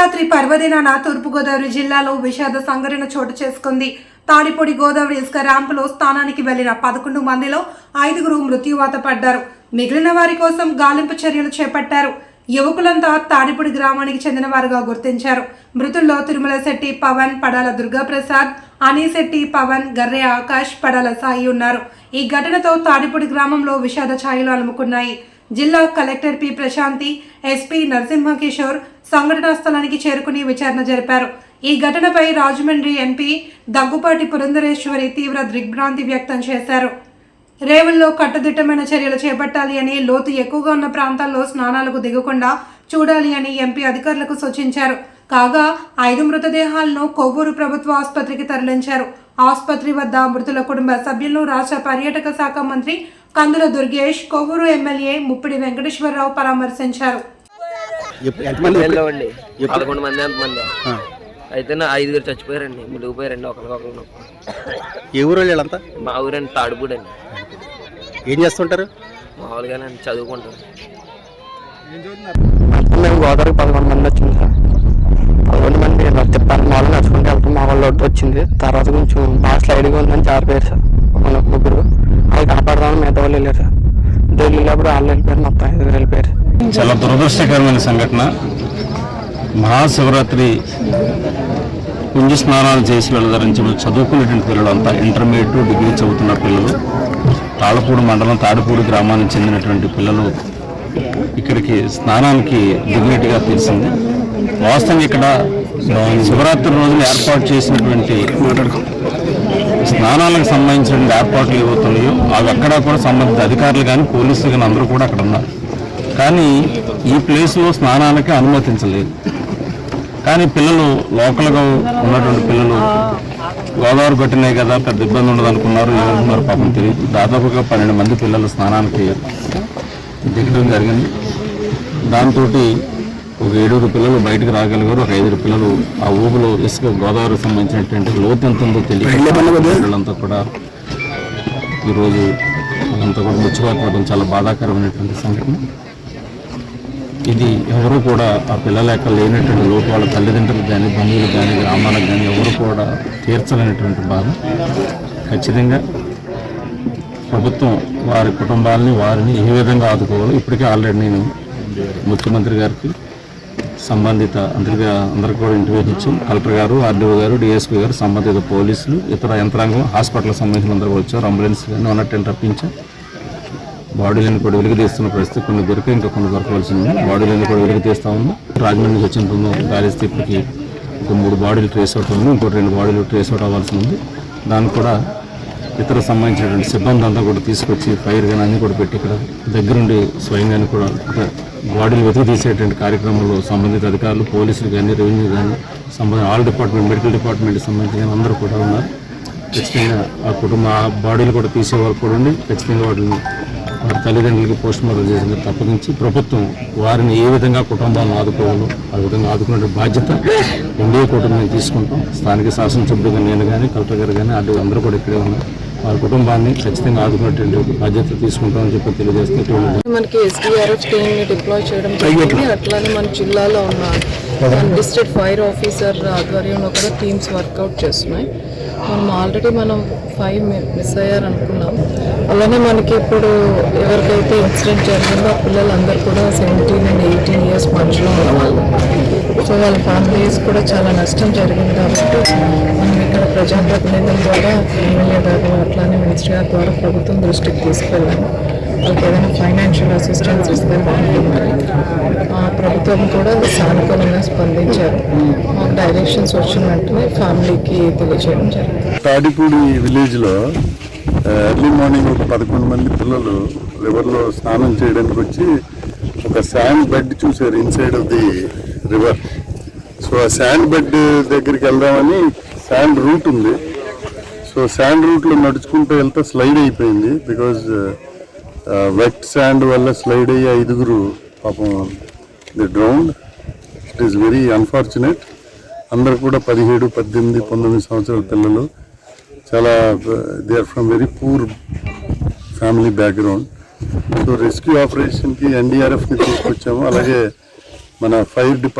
శివరాత్రి పర్వదినాన తూర్పుగోదావరి జిల్లాలో విషాద సంఘటన చోటు చేసుకుంది. తాడిపొడి గోదావరి ఇసుక ర్యాంపులో స్థానానికి వెళ్ళిన పదకొండు మందిలో ఐదుగురు మృత్యువాత పడ్డారు. మిగిలిన వారి కోసం గాలింపు చర్యలు చేపట్టారు. యువకులంతా తాడిపొడి గ్రామానికి చెందిన వారుగా గుర్తించారు. మృతుల్లో తిరుమల శెట్టి పవన్ పడాల దుర్గాప్రసాద్ అనిశెట్టి పవన్ గర్రె ఆకాష్ పడాల సాయి ఉన్నారు. ఈ ఘటనతో తాడిపొడి గ్రామంలో విషాద ఛాయలు అలుముకున్నాయి. జిల్లా collector P. Prashanti SP Narasimha Kishore సంఘటనా స్థలానికి చేరుకుని విచారణ జరిపారు. ఈ ఘటనపై రాజమండ్రి ఎంపీ దగ్గుపాటి పురంధరేశ్వరి తీవ్ర దిగ్భ్రాంతి వ్యక్తం చేశారు. రేవుల్లో కట్టుదిట్టమైన చర్యలు చేపట్టాలి అని లోతు ఎక్కువగా ఉన్న ప్రాంతాల్లో స్నానాలకు దిగకుండా చూడాలి అని ఎంపీ అధికారులకు సూచించారు. కాగా ఐదు మృతదేహాలను కొవ్వూరు ప్రభుత్వ ఆసుపత్రికి తరలించారు. ఆసుపత్రి వద్ద మృతుల కుటుంబ సభ్యులను రాష్ట్ర పర్యాటక శాఖ మంత్రి కందుల దుర్గేష్ కొవ్వూరు ఎమ్మెల్యే ముప్పిడి వెంకటేశ్వరరావు పరామర్శించారు. ఎంతమంది వెళ్ళవండి పదకొండు మంది ఎంతమంది. అయితే నా ఐదుగురు చచ్చిపోయారండి. మునిగిపోయారండి ఒకరికొకరు ఏ ఊరు వాళ్ళు వీళ్ళంతా? మా ఊరండి తాడుపూడి అండి ఏం చేస్తుంటారు? మామూలుగానే చదువుకుంటారు. మేము గోదావరికి పదకొండు మంది వచ్చింది సార్. పదకొండు మంది తిప్పాలి మామూలు నడుచుకుంటూ వెళ్తాం. మా వాళ్ళు ఒకటి వచ్చింది. తర్వాత కొంచెం బాగా స్లైడ్గా ఉందని జారిపోయారు సార్. మన ముగ్గురు. వాళ్ళు కాపాడదామని మిగతా వాళ్ళు వెళ్ళారు సార్. ఇద్దరు వెళ్ళినప్పుడు వాళ్ళు వెళ్ళిపోయారు మొత్తం ఐదుగురు వెళ్ళిపోయారు. చాలా దురదృష్టకరమైన సంఘటన. మహాశివరాత్రి పుంజ స్నానాలు చేసి వెళ్ళదరించి చదువుకునేటువంటి పిల్లలు అంతా ఇంటర్మీడియట్ డిగ్రీ చదువుతున్న పిల్లలు. తాళపూడి మండలం తాడిపూడి గ్రామానికి చెందినటువంటి పిల్లలు ఇక్కడికి స్నానానికి దిగినట్టుగా తెలిసింది వాస్తవం ఇక్కడ శివరాత్రి రోజున ఏర్పాటు చేసినటువంటి స్నానాలకు సంబంధించిన ఏర్పాట్లు ఏవవుతున్నాయో అవి అక్కడ కూడా సంబంధిత అధికారులు కానీ పోలీసులు కానీ అందరూ కూడా అక్కడ ఉన్నారు. కానీ ఈ ప్లేస్లో స్నానాలకి అనుమతించలేదు. కానీ పిల్లలు లోకల్గా ఉన్నటువంటి పిల్లలు గోదావరి పట్టినాయి కదా పెద్ద ఇబ్బంది ఉండదు అనుకున్నారు. ఏమనుకున్నారు పాపం తెలియదు దాదాపుగా పన్నెండు మంది పిల్లలు స్నానానికి దిగడం జరిగింది. దాంతో ఒక ఏడుగురు పిల్లలు బయటకు రాగలిగారు. ఒక ఐదుగురు పిల్లలు ఆ ఊబులో ఇసుక గోదావరికి సంబంధించినటువంటి లోతు ఎంత ఉందో తెలియదు కూడా ఈరోజు అంతా కూడా ముచ్చిపోకపోవడం చాలా బాధాకరమైనటువంటి సంఘటన. ఇది ఎవరు కూడా ఆ పిల్లల యొక్క లేనటువంటి లోటు వాళ్ళ కానీ బంధువులు కానీ గ్రామాలకు కానీ ఎవరు కూడా తీర్చలేనటువంటి బాధ. ఖచ్చితంగా ప్రభుత్వం వారి కుటుంబాలని వారిని ఏ విధంగా ఆదుకోవాలో ఇప్పటికే ఆల్రెడీ నేను ముఖ్యమంత్రి గారికి సంబంధిత అందరికీ అందరికి కూడా ఇంటిమేషన్ ఇచ్చాం. కలెక్టర్ గారు ఆర్డీఓ గారు డిఎస్పీ గారు సంబంధిత పోలీసులు ఇతర యంత్రాంగం హాస్పిటల్ సంబంధించిన అందరూ వచ్చారు. అంబులెన్స్ కానీ ఉన్నట్టు రప్పించాం బాడీలను కూడా వెలుగు తీస్తున్న పరిస్థితి కొన్ని దొరికి ఇంకా కొన్ని దొరకవలసింది. బాడీలను కూడా వెలుగు తీస్తా ఉంది రాజమండ్రి నుంచి వచ్చిన బృందం గాలిస్తే ఇప్పటికి ఒక మూడు బాడీలు ట్రేస్ అవుట్ ఉంది ఇంకో రెండు బాడీలు ట్రేస్ అవుట్ అవ్వాల్సి ఉంది దాన్ని కూడా ఇతర సంబంధించినటువంటి సిబ్బంది అంతా కూడా తీసుకొచ్చి ఫైర్ కానీ అన్నీ కూడా పెట్టి ఇక్కడ దగ్గరుండి స్వయంగానే కూడా బాడీలు వెతికి తీసేటువంటి కార్యక్రమంలో సంబంధిత అధికారులు పోలీసులు కానీ రెవెన్యూ కానీ సంబంధించిన ఆల్ డిపార్ట్మెంట్ మెడికల్ డిపార్ట్మెంట్ సంబంధించిన అందరూ కూడా ఉన్నారు. ఖచ్చితంగా ఆ కుటుంబ ఆ బాడీలు కూడా తీసేవారు కూడా ఉండి ఖచ్చితంగా వాటిని తల్లిదండ్రులకి పోస్ట్ మార్టం చేసిన తప్పనించి ప్రభుత్వం వారిని ఏ విధంగా కుటుంబాలను ఆదుకోవాలో ఆ విధంగా ఆదుకునే బాధ్యత ఎన్డీఏ కుటుంబం తీసుకుంటాం. స్థానిక శాసనసభ్యుడిగా నేను కానీ కలెక్టర్ గారు కానీ అటు అందరూ కూడా ఇక్కడే ఉన్నారు వారి కుటుంబాన్ని ఖచ్చితంగా ఆదుకునేటువంటి బాధ్యత తీసుకుంటామని చెప్పి తెలియజేస్తే మనకి ఎస్డీఆర్ఎఫ్ టీమ్ని డిప్లాయ్ చేయడం జరిగింది. అట్లానే మన జిల్లాలో ఉన్న డిస్ట్రిక్ట్ ఫైర్ ఆఫీసర్ ఆధ్వర్యంలో కూడా టీమ్స్ వర్కౌట్ చేస్తున్నాయి. మనం ఆల్రెడీ మనం ఫైవ్ మిస్ అయ్యారనుకున్నాం. అలానే మనకి ఇప్పుడు ఎవరికైతే ఇన్సిడెంట్ జరిగిందో ఆ పిల్లలందరూ కూడా సెవెంటీన్ అండ్ ఎయిటీన్ ఇయర్స్ మధ్యలో ఉన్నవాళ్ళు. సో వాళ్ళ ఫ్యామిలీస్ కూడా చాలా నష్టం జరిగింది కాబట్టి మనం ఇక్కడ ప్రజాప్రతినిధుల ద్వారా ఎమ్మెల్యే గారు అట్లానే మినిస్టర్ గారి ద్వారా ప్రభుత్వం దృష్టికి తీసుకెళ్ళాము. వాళ్ళకి ఏదైనా ఫైనాన్షియల్ అసిస్టెన్స్ ఇస్తే బాగుంటుంది. ఆ ప్రభుత్వం కూడా సానుకూలంగా స్పందించారు. మాకు డైరెక్షన్స్ వచ్చిన వెంటనే ఫ్యామిలీకి తెలియజేయడం జరిగింది. తాడిపూడి విలేజ్లో ఎర్లీ మార్నింగ్ ఒక పదకొండు మంది పిల్లలు రివర్లో స్నానం చేయడానికి వచ్చి ఒక శాండ్ బెడ్ చూశారు inside of the river so ఆ శాండ్ బెడ్ దగ్గరికి వెళ్దామని శాండ్ రూట్ ఉంది. సో శాండ్ రూట్లో నడుచుకుంటూ వెళ్తే స్లైడ్ అయిపోయింది బికాజ్ వెట్ శాండ్ వల్ల స్లైడ్ అయ్యి ఐదుగురు పాపం the ground it is very unfortunate అందరు కూడా పదిహేడు పద్దెనిమిది పంతొమ్మిది సంవత్సరాల పిల్లలు. చాలా they are from very poor family background so rescue ఆపరేషన్కి ఎన్డీఆర్ఎఫ్ని తీసుకొచ్చాము. అలాగే మన ఫైర్ డిపార్ట్మెంట్